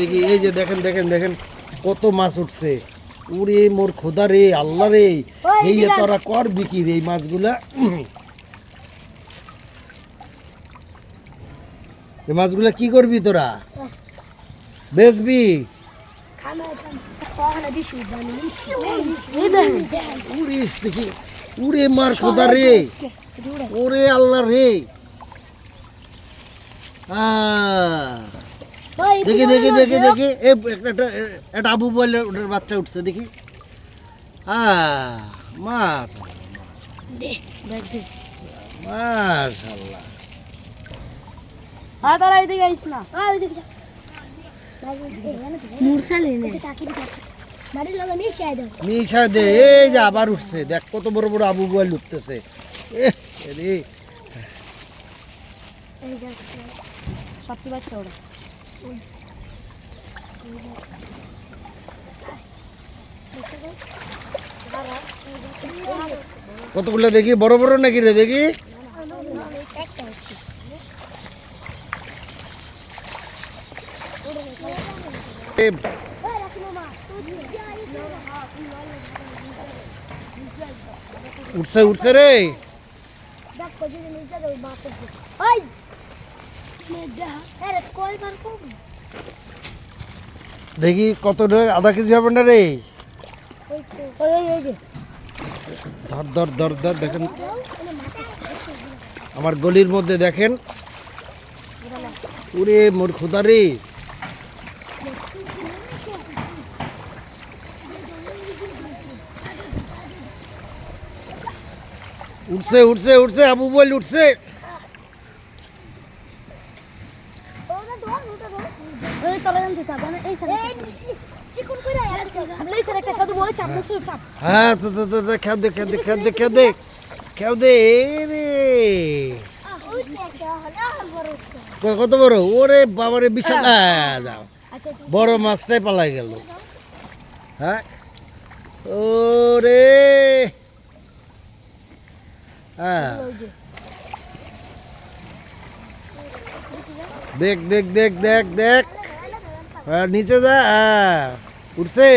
দেখি এই যে দেখেন দেখেন দেখেন কত মাছ উঠছে। উরে মোর খোদা রে আল্লাহ রে এই যে তোরা কর বিকি রে এই মাছগুলা? এই মাছগুলা কি করবি তোরা? বেচবি? দেখি উড়ে মার খোদা রে। ওরে আল্লাহ রে। আহ। দেখি দেখি দেখি দেখি। এ একটা একটা একটা আবু বলে ওটার বাচ্চা উঠছে দেখি। মাশাল্লাহ হ্যাঁ তারা এদিকে আইস না। মিশা দে এই যে আবার উঠছে। দেখ কত বড় বড় আবু বয়েল উঠতেছে এ রে। সবচেয়ে বাচ্চা ওরা। কতগুলো দেখি? বড় বড় নাকি রে দেখি? উঠছে উঠছে রে। দেখি কত আধা কেজি হবে না রে? ধর ধর ধর ধর, দেখেন। আমার গলির মধ্যে দেখেন। উরে মোর খোদা রে। উঠছে উঠছে উঠছে, আবু বল উঠছে। এই তলে জানতে চাপ মানে এই সাইডে আপনি এই সাইডে একটা খাদু বই চাপ মুখ চাপ। হ্যাঁ তো তো তো তো, খেও দে খেও দে খেও দে খেও দে খেও দে রে ক- কত বড়? ওরে বাবারে বিশাল। যাও। আচ্ছা বড় মাছটাই পালাই গেল। হ্যাঁ। ওরে। হ্যাঁ। দেখ দেখ দেখ দেখ দেখ। নিচে যা হ্যাঁ উঠছে।